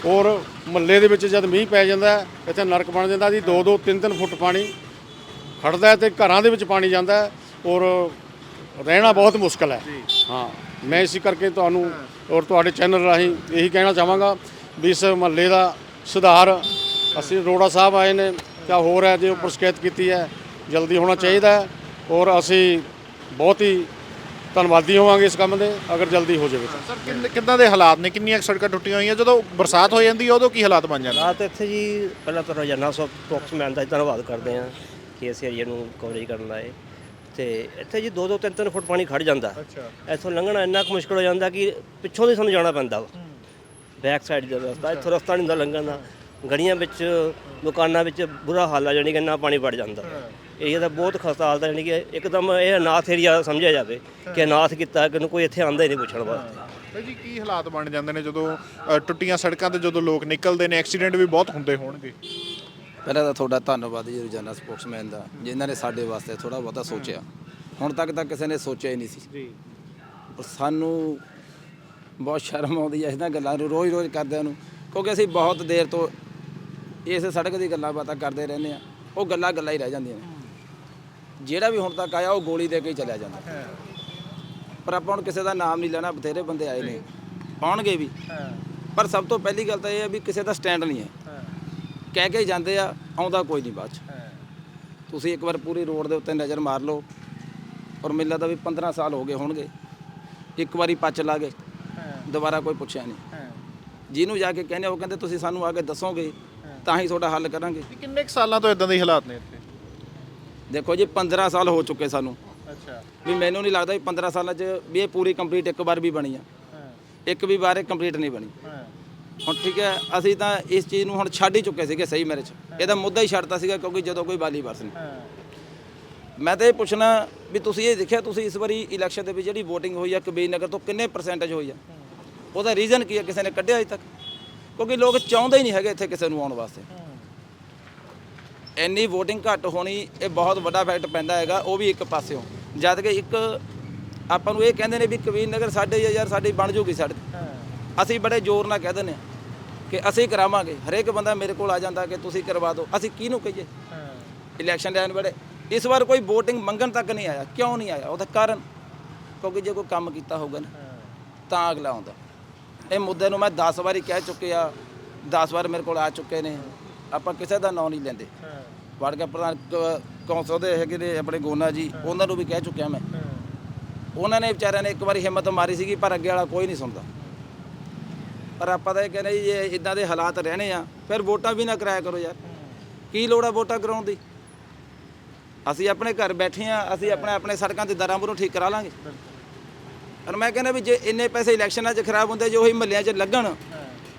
ਔਰ ਮਹੱਲੇ ਦੇ ਵਿੱਚ ਜਦ ਮੀਂਹ ਪੈ ਜਾਂਦਾ ਇੱਥੇ ਨਰਕ ਬਣ ਜਾਂਦਾ ਜੀ 2-2 3-3 ਫੁੱਟ ਪਾਣੀ ਖੜਦਾ ਤੇ ਘਰਾਂ ਦੇ ਵਿੱਚ ਪਾਣੀ ਜਾਂਦਾ ਔਰ ਰਹਿਣਾ ਬਹੁਤ ਮੁਸ਼ਕਲ ਹੈ। ਹਾਂ। ਮੈਂ ਇਸੇ ਕਰਕੇ ਤੁਹਾਨੂੰ ਔਰ ਤੁਹਾਡੇ ਚੈਨਲ ਰਾਹੀਂ ਇਹੀ ਕਹਿਣਾ ਚਾਹਾਂਗਾ ਵੀ ਇਸ ਮਹੱਲੇ ਦਾ ਸੁਧਾਰ ਅਸੀਂ ਰੋੜਾ ਸਾਹਿਬ ਆਏ ਨੇ ਜਾਂ ਹੋਰ ਹੈ ਜੇ ਉੱਪਰ ਸ਼ਿਕਾਇਤ ਕੀਤੀ ਹੈ ਜਲਦੀ ਹੋਣਾ ਚਾਹੀਦਾ ਹੈ ਔਰ ਅਸੀਂ ਬਹੁਤ ਹੀ ਧੰਨਵਾਦੀ ਹੋਵਾਂਗੇ ਇਸ ਕੰਮ ਦੇ ਅਗਰ ਜਲਦੀ ਹੋ ਜਾਵੇ ਤਾਂ। ਸਰ ਕਿੰਨ- ਕਿੱਦਾਂ ਦੇ ਹਾਲਾਤ ਨੇ? ਕਿੰਨੀਆਂ ਕੁ ਸੜਕਾਂ ਟੁੱਟੀਆਂ ਹੋਈਆਂ? ਜਦੋਂ ਬਰਸਾਤ ਹੋ ਜਾਂਦੀ ਹੈ ਉਦੋਂ ਕੀ ਹਾਲਾਤ ਬਣ ਜਾਂਦੇ? ਰਾਤ ਇੱਥੇ ਜੀ ਪਹਿਲਾਂ ਤਾਂ ਰੋਜ਼ਾਨਾ ਸਭ ਸਪੋਕਸਮੈਨ ਦਾ ਧੰਨਵਾਦ ਕਰਦੇ ਹਾਂ ਕਿ ਇਸ ਏਰੀਆ ਨੂੰ ਕਵਰੇਜ ਕਰਨ ਆਏ। ਤੇ ਇੱਥੇ ਜੀ 2-2 3-3 ਫੁੱਟ ਪਾਣੀ ਖੜ ਜਾਂਦਾ। ਅੱਛਾ। ਇੱਥੋਂ ਲੰਘਣਾ ਇੰਨਾ ਕੁ ਮੁਸ਼ਕਲ ਹੋ ਜਾਂਦਾ ਕਿ ਪਿੱਛੋਂ ਦੀ ਸਾਨੂੰ ਜਾਣਾ ਪੈਂਦਾ ਵਾ। ਬੈਕ ਸਾਈਡ ਦਾ ਰਸਤਾ ਇੱਥੋਂ ਰਸਤਾ ਨਹੀਂ ਹੁੰਦਾ ਲੰਘਣ ਦਾ। ਗੜੀਆਂ ਵਿੱਚ ਦੁਕਾਨਾਂ ਵਿੱਚ ਬੁਰਾ ਹਾਲ ਆ ਜਾਣੀ ਕਿ ਇੰਨਾ ਪਾਣੀ ਵੜ ਜਾਂਦਾ। ਏਰੀਆ ਦਾ ਬਹੁਤ ਖਸਤਾ ਹਾਲਤ ਹੈ ਜਾਣੀ ਕਿ ਇੱਕਦਮ ਇਹ ਅਨਾਥ ਏਰੀਆ ਸਮਝਿਆ ਜਾਵੇ ਕਿ ਅਨਾਥ ਕੀਤਾ ਕਿ ਕੋਈ ਇੱਥੇ ਆਂਦਾ ਹੀ ਨਹੀਂ ਪੁੱਛਣ ਵਾਸਤੇ। ਭਾਈ ਜੀ ਕੀ ਹਾਲਾਤ ਬਣ ਜਾਂਦੇ ਨੇ ਜਦੋਂ ਅ, ਟੁੱਟੀਆਂ ਸੜਕਾਂ ਤੇ ਜਦੋਂ ਲੋਕ ਨਿਕਲਦੇ ਨੇ ਐਕਸੀਡੈਂਟ ਵੀ ਬਹੁਤ ਹੁੰਦੇ ਹੋਣਗੇ। ਪਹਿਲਾਂ ਤਾਂ ਤੁਹਾਡਾ ਧੰਨਵਾਦ ਜੀ ਰੋਜ਼ਾਨਾ ਸਪੋਕਸਮੈਨ ਦਾ ਜਿਨ੍ਹਾਂ ਨੇ ਸਾਡੇ ਵਾਸਤੇ ਥੋੜਾ ਬਹੁਤਾ ਸੋਚਿਆ। ਹੁਣ ਤੱਕ ਤਾਂ ਕਿਸੇ ਨੇ ਸੋਚਿਆ ਹੀ ਨਹੀਂ ਸੀ। ਜੀ। ਸਾਨੂੰ ਬਹੁਤ ਸ਼ਰਮ ਆਉਂਦੀ ਹੈ ਇਹਨਾਂ ਗੱਲਾਂ ਨੂੰ ਰੋਜ਼-ਰੋਜ਼ ਕਰਦਿਆਂ ਨੂੰ ਕਿਉਂਕਿ ਅਸੀਂ ਬਹੁਤ ਦੇਰ ਤੋਂ ਇਸ ਸੜਕ ਦੀ ਗੱਲਾਂ ਬਾਤਾਂ ਕਰਦੇ ਰਹਿੰਦੇ ਆ ਉਹ ਗੱਲਾਂ ਗੱਲਾਂ ਹੀ ਰਹਿ ਜਾਂਦੀਆਂ ਨੇ। ਜਿਹੜਾ ਵੀ ਹੁਣ ਤੱਕ ਆਇਆ ਉਹ ਗੋਲੀ ਦੇ ਕੇ ਹੀ ਚਲਿਆ ਜਾਂਦਾ। ਪਰ ਆਪਾਂ ਹੁਣ ਕਿਸੇ ਦਾ ਨਾਮ ਨਹੀਂ ਲੈਣਾ ਬਥੇਰੇ ਬੰਦੇ ਆਏ ਨੇ। ਆਉਣਗੇ ਵੀ। ਪਰ ਸਭ ਤੋਂ ਪਹਿਲੀ ਗੱਲ ਤਾਂ ਇਹ ਹੈ ਵੀ ਕਿਸੇ ਦਾ ਸਟੈਂਡ ਨਹੀਂ ਹੈ। ਕਹਿ ਕੇ ਜਾਂਦੇ ਆ ਆਉਂਦਾ ਕੋਈ ਨਹੀਂ ਬਾਅਦ ਚ। ਤੁਸੀਂ ਇੱਕ ਵਾਰ ਪੂਰੀ ਰੋਡ ਦੇ ਉੱਤੇ ਨਜ਼ਰ ਮਾਰ ਲਓ ਔਰ ਮੈਨੂੰ ਲੱਗਦਾ ਵੀ 15 ਸਾਲ ਹੋ ਗਏ ਹੋਣਗੇ ਇੱਕ ਵਾਰੀ ਪੱਚ ਲਾ ਗਏ ਦੁਬਾਰਾ ਕੋਈ ਪੁੱਛਿਆ ਨਹੀਂ। ਜਿਹਨੂੰ ਜਾ ਕੇ ਕਹਿੰਦੇ ਉਹ ਕਹਿੰਦੇ ਤੁਸੀਂ ਸਾਨੂੰ ਆ ਕੇ ਦੱਸੋਗੇ ਤਾਂ ਹੀ ਤੁਹਾਡਾ ਹੱਲ ਕਰਾਂਗੇ। ਕਿੰਨੇ ਕੁ ਸਾਲਾਂ ਤੋਂ ਇਦਾਂ ਦੇ ਹਾਲਾਤ ਨੇ ਇੱਥੇ? ਦੇਖੋ ਜੀ 15 ਸਾਲ ਹੋ ਚੁੱਕੇ ਸਾਨੂੰ। ਅੱਛਾ। ਵੀ ਮੈਨੂੰ ਨਹੀਂ ਲੱਗਦਾ ਵੀ 15 ਸਾਲਾਂ 'ਚ ਵੀ ਇਹ ਪੂਰੀ ਕੰਪਲੀਟ ਇੱਕ ਵਾਰ ਵੀ ਬਣੀ ਆ। ਇੱਕ ਵੀ ਵਾਰ ਇਹ ਕੰਪਲੀਟ ਨਹੀਂ ਬਣੀ। ਹੁਣ ਠੀਕ ਹੈ ਅਸੀਂ ਤਾਂ ਇਸ ਚੀਜ਼ ਨੂੰ ਹੁਣ ਛੱਡ ਹੀ ਚੁੱਕੇ ਸੀਗੇ ਸਹੀ ਮੇਰੇ 'ਚ ਇਹਦਾ ਮੁੱਦਾ ਹੀ ਛੱਡਤਾ ਸੀਗਾ ਕਿਉਂਕਿ ਜਦੋਂ ਕੋਈ ਵਾਲੀ ਵਰਸ ਨਹੀਂ। ਮੈਂ ਤਾਂ ਇਹ ਪੁੱਛਣਾ ਵੀ ਤੁਸੀਂ ਇਹ ਦੇਖਿਆ ਤੁਸੀਂ ਇਸ ਵਾਰੀ ਇਲੈਕਸ਼ਨ ਦੇ ਵਿੱਚ ਜਿਹੜੀ VOTING ਹੋਈ ਆ ਕਬੀਰ ਨਗਰ ਤੋਂ ਕਿੰਨੇ ਪਰਸੈਂਟੇਜ ਹੋਈ ਆ? ਉਹਦਾ ਰੀਜ਼ਨ ਕੀ ਹੈ ਕਿਸੇ ਨੇ ਕੱਢਿਆ ਅਜੇ ਤੱਕ? ਕਿਉਂਕਿ ਲੋਕ ਚਾਹੁੰਦੇ ਹੀ ਨਹੀਂ ਹੈਗੇ ਇੱਥੇ ਕਿਸੇ ਨੂੰ ਆਉਣ ਵਾਸਤੇ। ਇੰਨੀ VOTING ਘੱਟ ਹੋਣੀ ਇਹ ਬਹੁਤ ਵੱਡਾ ਫੈਕਟ ਪੈਂਦਾ ਹੈਗਾ ਉਹ ਵੀ ਇੱਕ ਪਾਸਿਓਂ। ਜਦ ਕਿ ਇੱਕ ਆਪਾਂ ਨੂੰ ਇਹ ਕਹਿੰਦੇ ਨੇ ਵੀ ਕਬੀਰ ਨਗਰ ਸਾਡੇ ਯਾਰ ਸਾਡੀ ਬਣ ਜੂਗੀ ਸੜਕ। ਅਸੀਂ ਬੜੇ ਜ਼ੋਰ ਨਾਲ ਕਹਿ ਦਿੰਦੇ ਹਾਂ। ਕਿ ਅਸੀਂ ਕਰਾਵਾਂਗੇ। ਹਰੇਕ ਬੰਦਾ ਮੇਰੇ ਕੋਲ ਆ ਜਾਂਦਾ ਕਿ ਤੁਸੀਂ ਕਰਵਾ ਦਿਓ। ਅਸੀਂ ਕਿਹਨੂੰ ਕਹੀਏ? ਇਲੈਕਸ਼ਨ ਲੈਣ ਵੇਲੇ। ਇਸ ਵਾਰ ਕੋਈ VOTING ਮੰਗਣ ਤੱਕ ਨਹੀਂ ਆਇਆ। ਕਿਉਂ ਨਹੀਂ ਆਇਆ? ਉਹਦਾ ਕਾਰਨ? ਕਿਉਂਕਿ ਜੇ ਕੋਈ ਕੰਮ ਕੀਤਾ ਹੋਊਗਾ ਨਾ ਤਾਂ ਅਗਲਾ ਆਉਂਦਾ। ਇਹ ਮੁੱਦੇ ਨੂੰ ਮੈਂ 10 ਵਾਰੀ ਕਹਿ ਚੁੱਕਿਆ 10 ਵਾਰ ਮੇਰੇ ਕੋਲ ਆ ਚੁੱਕੇ ਨੇ। ਆਪਾਂ ਕਿਸੇ ਦਾ ਨਾਂ ਨਹੀਂ ਲੈਂਦੇ। ਵੜ ਕੇ ਪ੍ਰਧਾਨ ਕੌਂਸਲ ਦੇ ਹੈਗੇ ਨੇ ਆਪਣੇ ਗੋਨਾ ਜੀ। ਉਹਨਾਂ ਨੂੰ ਵੀ ਕਹਿ ਚੁੱਕਿਆ ਮੈਂ। ਉਹਨਾਂ ਨੇ ਵਿਚਾਰਿਆਂ ਨੇ ਇੱਕ ਵਾਰੀ ਹਿੰਮਤ ਮਾਰੀ ਸੀਗੀ ਪਰ ਅੱਗੇ ਵਾਲਾ ਕੋਈ ਨਹੀਂ ਸੁਣਦਾ। ਪਰ ਆਪਾਂ ਤਾਂ ਇਹ ਕਹਿੰਦੇ ਜੀ ਜੇ ਇਦਾਂ ਦੇ ਹਾਲਾਤ ਰਹਿਣੇ ਆ, ਫਿਰ ਵੋਟਾਂ ਵੀ ਨਾ ਕਰਾਇਆ ਕਰੋ ਯਾਰ। ਕੀ ਲੋੜ ਆ ਵੋਟਾਂ ਕਰਾਉਣ ਦੀ? ਅਸੀਂ ਆਪਣੇ ਘਰ ਬੈਠੇ ਆ, ਅਸੀਂ ਆਪਣੇ ਆਪਣੇ ਸੜਕਾਂ ਤੇ ਦਰਾਂ ਨੂੰ ਠੀਕ ਕਰਾ ਲਾਂਗੇ। ਪਰ ਮੈਂ ਕਹਿੰਦਾ ਵੀ ਜੇ ਇੰਨੇ ਪੈਸੇ ਇਲੈਕਸ਼ਨਾਂ 'ਚ ਖਰਾਬ ਹੁੰਦੇ, ਜੇ ਉਹੀ ਮਹੱਲਿਆਂ 'ਚ ਲੱਗਣ,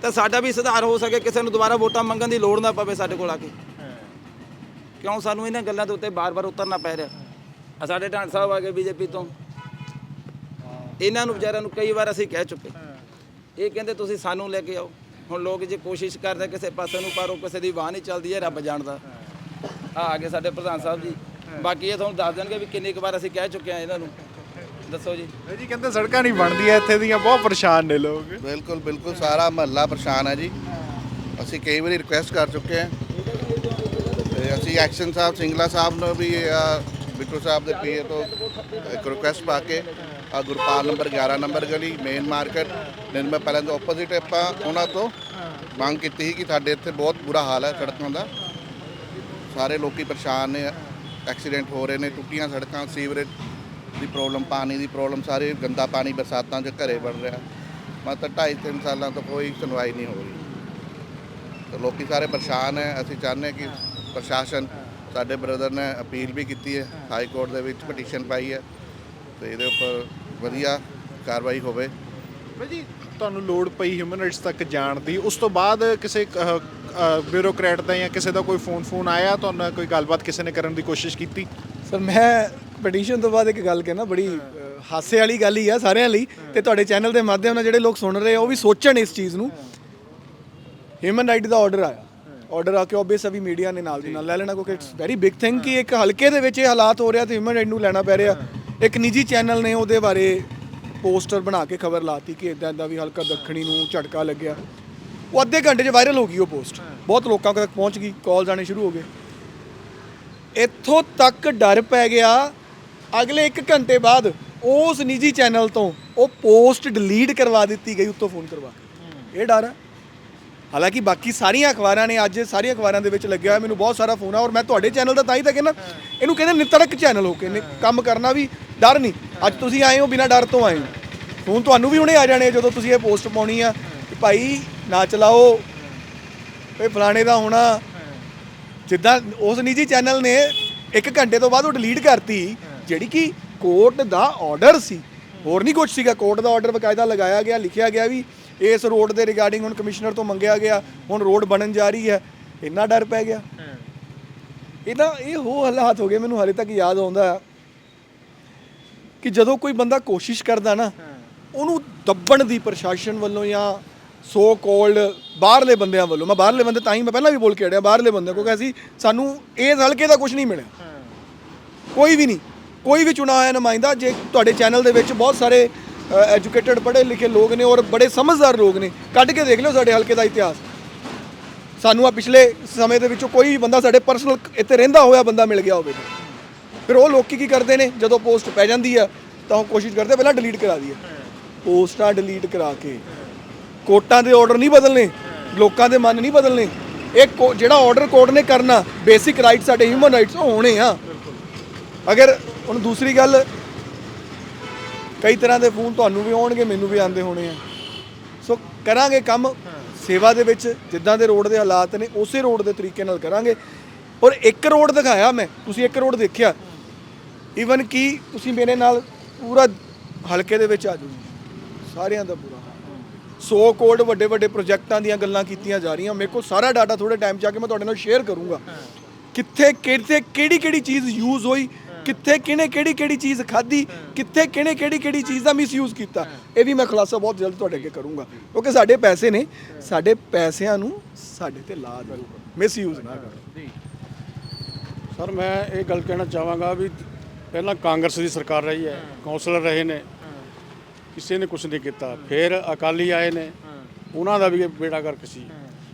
ਤਾਂ ਸਾਡਾ ਵੀ ਸੁਧਾਰ ਹੋ ਸਕੇ, ਕਿਸੇ ਨੂੰ ਦੁਬਾਰਾ ਵੋਟਾਂ ਮੰਗਣ ਦੀ ਲੋੜ ਨਾ ਪਵੇ ਸਾਡੇ ਕੋਲ ਆ ਕੇ। ਕਿਉਂ ਸਾਨੂੰ ਇਹਨਾਂ ਗੱਲਾਂ ਦੇ ਉੱਤੇ ਬਾਰ-ਬਾਰ ਉਤਰਨਾ ਪੈ ਰਿਹਾ? ਸਾਡੇ ਢਾਂਡ ਸਾਹਿਬ ਆ ਗਏ ਬੀਜੇਪੀ ਤੋਂ। ਇਹਨਾਂ ਨੂੰ ਵਿਚਾਰਿਆਂ ਨੂੰ ਕਈ ਵਾਰ ਅਸੀਂ ਕਹਿ ਚੁੱਕੇ। ਇਹ ਕਹਿੰਦੇ ਤੁਸੀਂ ਸਾਨੂੰ ਲੈ ਕੇ ਆਓ। ਹੁਣ ਲੋਕ ਜੇ ਕੋਸ਼ਿਸ਼ ਕਰਦੇ ਕਿਸੇ ਪਾਸੇ ਨੂੰ ਪਰ ਉਹ ਕਿਸੇ ਦੀ ਵਾਹ ਨਹੀਂ ਚੱਲਦੀ ਹੈ ਰੱਬ ਜਾਣਦਾ। ਆ ਆ ਗਏ ਸਾਡੇ ਪ੍ਰਧਾਨ ਸਾਹਿਬ ਜੀ। ਬਾਕੀ ਇਹ ਤੁਹਾਨੂੰ ਦੱਸ ਦੇਣਗੇ ਵੀ ਕਿੰਨੀ ਕੁ ਵਾਰ ਅਸੀਂ ਕਹਿ ਚੁੱਕੇ ਆ ਇਹਨਾਂ ਨੂੰ। ਦੱਸੋ ਜੀ। ਜੀ ਕਹਿੰਦੇ ਸੜਕਾਂ ਨਹੀਂ ਬਣਦੀਆਂ ਇੱਥੇ ਦੀਆਂ ਬਹੁਤ ਪਰੇਸ਼ਾਨ ਨੇ ਲੋਕ। ਬਿਲਕੁਲ ਬਿਲਕੁਲ ਸਾਰਾ ਮਹੱਲਾ ਪਰੇਸ਼ਾਨ ਹੈ ਜੀ। ਅਸੀਂ ਕਈ ਵਾਰੀ ਰਿਕੁਐਸਟ ਕਰ ਚੁੱਕੇ ਹਾਂ। ਤੇ ਅਸੀਂ ਐਕਸ਼ਨ ਸਾਹਿਬ ਸਿੰਗਲਾ ਸਾਹਿਬ ਨੂੰ ਵੀ ਬਿੱਟੂ ਸਾਹਿਬ ਦੇ ਪੀਏ ਤੋਂ ਇੱਕ ਰਿਕੁਐਸਟ ਪਾ ਕੇ ਗੁਰਪਾਲ ਨੰਬਰ 11 ਨੰਬਰ ਗਲੀ ਮੇਨ ਮਾਰਕੀਟ ਨਿਰਮਲ ਪੈਲਨ ਦੇ ਆਪੋਜ਼ਿਟ ਆਪਾਂ ਉਹਨਾਂ ਤੋਂ ਮੰਗ ਕੀਤੀ ਸੀ ਕਿ ਸਾਡੇ ਇੱਥੇ ਬਹੁਤ ਬੁਰਾ ਹਾਲ ਹੈ ਸੜਕਾਂ ਦਾ। ਸਾਰੇ ਲੋਕੀ ਪਰੇਸ਼ਾਨ ਨੇ ਐਕਸੀਡੈਂਟ ਹੋ ਰਹੇ ਨੇ, ਟੁੱਟੀਆਂ ਸੜਕਾਂ ਸੀਵਰੇਜ ਦੀ ਪ੍ਰੋਬਲਮ ਪਾਣੀ ਦੀ ਪ੍ਰੋਬਲਮ ਸਾਰੇ ਗੰਦਾ ਪਾਣੀ ਬਰਸਾਤਾਂ 'ਚ ਘਰੇ ਵੜ ਰਿਹਾ। ਮਤਲਬ ਢਾਈ ਤਿੰਨ ਸਾਲਾਂ ਤੋਂ ਕੋਈ ਸੁਣਵਾਈ ਨਹੀਂ ਹੋ ਰਹੀ। ਤੇ ਲੋਕੀ ਸਾਰੇ ਪਰੇਸ਼ਾਨ ਹੈ, ਅਸੀਂ ਚਾਹੁੰਦੇ ਹਾਂ ਕਿ ਪ੍ਰਸ਼ਾਸਨ ਸਾਡੇ ਬ੍ਰਦਰ ਨੇ ਅਪੀਲ ਵੀ ਕੀਤੀ ਹੈ ਹਾਈ ਕੋਰਟ ਦੇ ਵਿੱਚ ਪਟੀਸ਼ਨ ਪਾਈ ਹੈ। ਤੇ ਇਹਦੇ ਉੱਪਰ ਵਧੀਆ ਕਾਰਵਾਈ ਹੋਵੇ। ਭਾਈ ਜੀ ਤੁਹਾਨੂੰ ਲੋੜ ਪਈ ਹਿਊਮਨ ਰਾਈਟਸ ਤੱਕ ਜਾਣ ਦੀ। ਉਸ ਤੋਂ ਬਾਅਦ ਕਿਸੇ ਬਿਊਰੋਕਰੇਟ ਦਾ ਜਾਂ ਕਿਸੇ ਦਾ ਕੋਈ ਫੋਨ ਫੋਨ ਆਇਆ? ਤੁਹਾਨੂੰ ਕੋਈ ਗੱਲਬਾਤ ਕਿਸੇ ਨੇ ਕਰਨ ਦੀ ਕੋਸ਼ਿਸ਼ ਕੀਤੀ? ਸਰ ਮੈਂ ਪਟੀਸ਼ਨ ਤੋਂ ਬਾਅਦ ਇੱਕ ਗੱਲ ਕਹਿਣਾ ਬੜੀ ਹਾਸੇ ਵਾਲੀ ਗੱਲ ਹੀ ਆ ਸਾਰਿਆਂ ਲਈ ਤੇ ਤੁਹਾਡੇ ਚੈਨਲ ਦੇ ਮਾਧਿਅਮ ਨਾਲ ਜਿਹੜੇ ਲੋਕ ਸੁਣ ਰਹੇ ਆ ਉਹ ਵੀ ਸੋਚਣ ਇਸ ਚੀਜ਼ ਨੂੰ। ਹਿਊਮਨ ਰਾਈਟ ਦਾ ਆਰਡਰ ਆਇਆ। ਆਰਡਰ ਆ ਕੇ ਆਬਵੀਅਸ ਅਭੀ ਮੀਡੀਆ ਨੇ ਨਾਲ ਦੀ ਨਾਲ ਲੈ ਲੈਣਾ ਕਿਉਂਕਿ ਇਟਸ ਵੈਰੀ ਬਿਗ ਥਿੰਗ ਕਿ ਇੱਕ ਹਲਕੇ ਦੇ ਵਿੱਚ ਇਹ ਹਾਲਾਤ ਹੋ ਰਿਹਾ ਤੇ ਹਿਊਮਨ ਰਾਈਟ ਨੂੰ ਲੈਣਾ ਪੈ ਰਿਹਾ। ਇੱਕ ਨਿੱਜੀ ਚੈਨਲ ਨੇ ਉਹਦੇ ਬਾਰੇ ਪੋਸਟਰ ਬਣਾ ਕੇ ਖਬਰ ਲਾਤੀ ਕਿ ਇਦਾਂ ਇਦਾਂ ਵੀ ਹਲਕਾ ਦੱਖਣੀ ਨੂੰ ਝਟਕਾ ਲੱਗਿਆ। ਉਹ ਅੱਧੇ ਘੰਟੇ 'ਚ ਵਾਇਰਲ ਹੋ ਗਈ ਉਹ ਪੋਸਟ। ਬਹੁਤ ਲੋਕਾਂ ਤੱਕ ਪਹੁੰਚ ਗਈ ਕਾਲ ਜਾਣੇ ਸ਼ੁਰੂ ਹੋ ਗਏ। ਇੱਥੋਂ ਤੱਕ ਡਰ ਪੈ ਗਿਆ। ਅਗਲੇ 1 ਘੰਟੇ ਬਾਅਦ ਉਸ ਨਿੱਜੀ ਚੈਨਲ ਤੋਂ ਉਹ ਪੋਸਟ ਡਿਲੀਟ ਕਰਵਾ ਦਿੱਤੀ ਗਈ, ਉੱਤੋਂ ਫੋਨ ਕਰਵਾ ਕੇ। ਇਹ ਡਰ ਹੈ ਹਾਲਾਂਕਿ ਬਾਕੀ ਸਾਰੀਆਂ ਅਖਬਾਰਾਂ ਨੇ ਅੱਜ ਸਾਰੀਆਂ ਅਖਬਾਰਾਂ ਦੇ ਵਿੱਚ ਲੱਗਿਆ ਹੋਇਆ, ਮੈਨੂੰ ਬਹੁਤ ਸਾਰਾ ਫੋਨ ਆ ਔਰ ਮੈਂ ਤੁਹਾਡੇ ਚੈਨਲ ਦਾ ਤਾਂ ਹੀ ਤਾਂ ਕਹਿੰਦਾ, ਇਹਨੂੰ ਕਹਿੰਦੇ ਨਿਤੜਕ ਚੈਨਲ ਹੋ ਕੇ ਕੰਮ ਕਰਨਾ ਵੀ ਡਰ ਨਹੀਂ। ਅੱਜ ਤੁਸੀਂ ਆਏ ਹੋ ਬਿਨਾਂ ਡਰ ਤੋਂ ਆਏ ਹੋ। ਫੋਨ ਤੁਹਾਨੂੰ ਵੀ ਹੁਣੇ ਆ ਜਾਣੇ ਜਦੋਂ ਤੁਸੀਂ ਇਹ ਪੋਸਟ ਪਾਉਣੀ ਆ ਕਿ ਭਾਈ ਨਾ ਚਲਾਓ। ਇਹ ਫਲਾਣੇ ਦਾ ਹੋਣਾ। ਜਿੱਦਾਂ ਉਸ ਨਿੱਜੀ ਚੈਨਲ ਨੇ ਇੱਕ ਘੰਟੇ ਤੋਂ ਬਾਅਦ ਉਹ ਡਿਲੀਟ ਕਰਤੀ ਜਿਹੜੀ ਕਿ ਕੋਰਟ ਦਾ ਆਰਡਰ ਸੀ। ਹੋਰ ਨਹੀਂ ਕੁਝ ਸੀਗਾ। ਕੋਰਟ ਦਾ ਆਰਡਰ ਬਕਾਇਦਾ ਲਗਾਇਆ ਗਿਆ ਲਿਖਿਆ ਗਿਆ ਵੀ ਇਸ ਰੋਡ ਦੇ ਰਿਗਾਰਡਿੰਗ ਹੁਣ ਕਮਿਸ਼ਨਰ ਤੋਂ ਮੰਗਿਆ ਗਿਆ ਹੁਣ ਰੋਡ ਬਣਨ ਜਾ ਰਹੀ ਹੈ। ਇੰਨਾ ਡਰ ਪੈ ਗਿਆ। ਇਹਦਾ ਇਹ ਹੋ ਹਾਲਾਤ ਹੋ ਗਏ ਮੈਨੂੰ ਹਾਲੇ ਤੱਕ ਯਾਦ ਆਉਂਦਾ। ਹੈ ਕਿ ਜਦੋਂ ਕੋਈ ਬੰਦਾ ਕੋਸ਼ਿਸ਼ ਕਰਦਾ ਨਾ ਉਹਨੂੰ ਦੱਬਣ ਦੀ ਪ੍ਰਸ਼ਾਸਨ ਵੱਲੋਂ ਜਾਂ ਸੋ ਕਾਲਡ ਬਾਹਰਲੇ ਬੰਦਿਆਂ ਵੱਲੋਂ ਮੈਂ ਬਾਹਰਲੇ ਬੰਦੇ ਤਾਂ ਹੀ ਮੈਂ ਪਹਿਲਾਂ ਵੀ ਬੋਲ ਕੇ ਅੜਿਆ ਬਾਹਰਲੇ ਬੰਦੇ ਕਿਉਂਕਿ ਅਸੀਂ ਸਾਨੂੰ ਇਸ ਹਲਕੇ ਦਾ ਕੁਝ ਨਹੀਂ ਮਿਲਿਆ। ਕੋਈ ਵੀ ਨਹੀਂ ਕੋਈ ਵੀ ਚੁਣਾ ਹੋਇਆ ਨੁਮਾਇੰਦਾ ਜੇ ਤੁਹਾਡੇ ਚੈਨਲ ਦੇ ਵਿੱਚ ਬਹੁਤ ਸਾਰੇ ਐਜੂਕੇਟਡ ਪੜ੍ਹੇ ਲਿਖੇ ਲੋਕ ਨੇ ਔਰ ਬੜੇ ਸਮਝਦਾਰ ਲੋਕ ਨੇ ਕੱਢ ਕੇ ਦੇਖ ਲਿਓ ਸਾਡੇ ਹਲਕੇ ਦਾ ਇਤਿਹਾਸ। ਸਾਨੂੰ ਆ ਪਿਛਲੇ ਸਮੇਂ ਦੇ ਵਿੱਚੋਂ ਕੋਈ ਵੀ ਬੰਦਾ ਸਾਡੇ ਪਰਸਨਲ ਇੱਥੇ ਰਹਿੰਦਾ ਹੋਇਆ ਬੰਦਾ ਮਿਲ ਗਿਆ ਹੋਵੇ। ਫਿਰ ਉਹ ਲੋਕੀ ਕੀ ਕਰਦੇ ਨੇ? ਜਦੋਂ ਪੋਸਟ ਪੈ ਜਾਂਦੀ ਆ, ਤਾਂ ਉਹ ਕੋਸ਼ਿਸ਼ ਕਰਦੇ ਪਹਿਲਾਂ ਡਿਲੀਟ ਕਰਾ ਦਈਏ। ਪੋਸਟਾਂ ਡਿਲੀਟ ਕਰਾ ਕੇ। ਕੋਰਟਾਂ ਦੇ ਆਰਡਰ ਨਹੀਂ ਬਦਲਨੇ। ਲੋਕਾਂ ਦੇ ਮਨ ਨਹੀਂ ਬਦਲਨੇ। ਇਹ ਕੋ- ਜਿਹੜਾ ਆਰਡਰ ਕੋਰਟ ਨੇ ਕਰਨਾ ਬੇਸਿਕ ਰਾਈਟ ਸਾਡੇ ਹਿਊਮਨ ਰਾਈਟਸ ਉਹ ਹੋਣੇ ਆ। ਅਗਰ ਹੁਣ ਦੂਸਰੀ ਗੱਲ, ਕਈ ਤਰ੍ਹਾਂ ਦੇ ਫੋਨ ਤੁਹਾਨੂੰ ਵੀ ਆਉਣਗੇ, ਮੈਨੂੰ ਵੀ ਆਉਂਦੇ ਹੋਣੇ ਆ। ਸੋ ਕਰਾਂਗੇ ਕੰਮ। ਸੇਵਾ ਦੇ ਵਿੱਚ ਜਿੱਦਾਂ ਦੇ ਰੋਡ ਦੇ ਹਾਲਾਤ ਨੇ, ਉਸੇ ਰੋਡ ਦੇ ਤਰੀਕੇ ਨਾਲ ਕਰਾਂਗੇ। ਔਰ ਇੱਕ ਰੋਡ ਦਿਖਾਇਆ ਮੈਂ, ਤੁਸੀਂ ਇੱਕ ਰੋਡ ਦੇਖਿਆ। ਈਵਨ ਕਿ ਤੁਸੀਂ ਮੇਰੇ ਨਾਲ ਪੂਰਾ ਹਲਕੇ ਦੇ ਵਿੱਚ ਆ ਜਾਓ। ਸਾਰਿਆਂ ਦਾ ਪੂਰਾ ਹਾਲ। ਸੋ ਕੋਡ ਵੱਡੇ ਵੱਡੇ ਪ੍ਰੋਜੈਕਟਾਂ ਦੀਆਂ ਗੱਲਾਂ ਕੀਤੀਆਂ ਜਾ ਰਹੀਆਂ। ਮੇਰੇ ਕੋਲ ਸਾਰਾ ਡਾਟਾ ਥੋੜੇ ਟਾਈਮ ਚ ਆ ਕੇ ਮੈਂ ਤੁਹਾਡੇ ਨਾਲ ਸ਼ੇਅਰ ਕਰੂੰਗਾ। ਕਿੱਥੇ ਕਿੱਥੇ ਕਿਹੜੀ ਕਿਹੜੀ ਚੀਜ਼ ਯੂਜ਼ ਹੋਈ? ਕਿੱਥੇ ਕਿਹਨੇ ਕਿਹੜੀ ਕਿਹੜੀ ਚੀਜ਼ ਖਾਧੀ? ਕਿੱਥੇ ਕਿਹਨੇ ਕਿਹੜੀ ਕਿਹੜੀ ਚੀਜ਼ ਦਾ ਮਿਸਯੂਜ਼ ਕੀਤਾ? ਇਹ ਵੀ ਮੈਂ ਖੁਲਾਸਾ ਬਹੁਤ ਜਲਦ ਤੁਹਾਡੇ ਅੱਗੇ ਕਰੂੰਗਾ। ਕਿਉਂਕਿ ਸਾਡੇ ਪੈਸੇ ਨੇ, ਸਾਡੇ ਪੈਸਿਆਂ ਨੂੰ ਸਾਡੇ ਤੇ ਲਾ ਦਿਓ। ਮਿਸਯੂਜ਼ ਨਾ ਕਰੋ। ਸਰ ਮੈਂ ਇਹ ਗੱਲ ਕਹਿਣਾ ਚਾਹਾਂਗਾ ਵੀ ਪਹਿਲਾਂ ਕਾਂਗਰਸ ਦੀ ਸਰਕਾਰ ਰਹੀ ਹੈ ਕੌਂਸਲਰ ਰਹੇ ਨੇ। ਕਿਸੇ ਨੇ ਕੁਝ ਨਹੀਂ ਕੀਤਾ। ਫਿਰ ਅਕਾਲੀ ਆਏ ਨੇ। ਉਹਨਾਂ ਦਾ ਵੀ ਬੇੜਾ ਗਰਕ ਸੀ।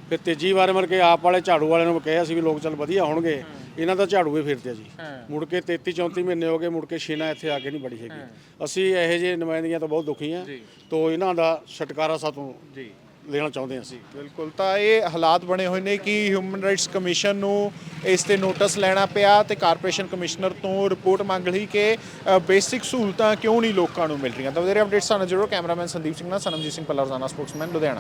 ਫਿਰ ਤੀਜੀ ਵਾਰ ਮਰ ਕੇ ਆਪ ਵਾਲੇ ਝਾੜੂ ਵਾਲਿਆਂ ਨੂੰ ਕਿਹਾ ਸੀ ਵੀ ਲੋਕ ਚੱਲ ਵਧੀਆ ਹੋਣਗੇ। ਇਹਨਾਂ ਦਾ ਝਾੜੂ ਹੀ ਫਿਰਦੇ ਆ ਜੀ। ਮੁੜ ਕੇ 33 34 ਮਹੀਨੇ ਹੋ ਗਏ ਮੁੜ ਕੇ ਛੇਨਾ ਇੱਥੇ ਆ ਕੇ ਨਹੀਂ ਬੜੀ ਹੈਗੀ। ਅਸੀਂ ਇਹੋ ਜਿਹੇ ਨੁਮਾਇੰਦਗੀਆਂ ਤੋਂ ਬਹੁਤ ਦੁਖੀ ਹਾਂ। ਤੋਂ ਇਹਨਾਂ ਦਾ ਛਟਕਾਰਾ ਸਾਤੋਂ ਜੀ। ਲੈਣਾ ਚਾਹੁੰਦੇ ਹਾਂ ਅਸੀਂ। ਬਿਲਕੁਲ, ਤਾਂ ਇਹ ਹਾਲਾਤ ਬਣੇ ਹੋਏ ਨੇ ਕਿ ਹਿਊਮਨ ਰਾਈਟਸ ਕਮਿਸ਼ਨ ਨੂੰ ਇਸ ਤੇ ਨੋਟਿਸ ਲੈਣਾ ਪਿਆ ਤੇ ਕਾਰਪੋਰੇਸ਼ਨ ਕਮਿਸ਼ਨਰ ਤੋਂ ਰਿਪੋਰਟ ਮੰਗ ਲਈ ਕਿ ਬੇਸਿਕ ਸਹੂਲਤਾਂ ਕਿਉਂ ਨਹੀਂ ਲੋਕਾਂ ਨੂੰ ਮਿਲ ਰਹੀਆਂ। ਤਾਂ ਵਧੇਰੇ ਅਪਡੇਟਸ ਸਾਨੂੰ ਜਰੂਰ ਕੈਮਰਾਮੈਨ ਸੰਦੀਪ ਸਿੰਘ ਨਾਲ ਸਨਮਜੀਤ ਸਿੰਘ ਪੱਲਾ ਰੋਜ਼ਾਨਾ ਸਪੋਕਸਮੈਨ ਲੁਧਿਆਣਾ।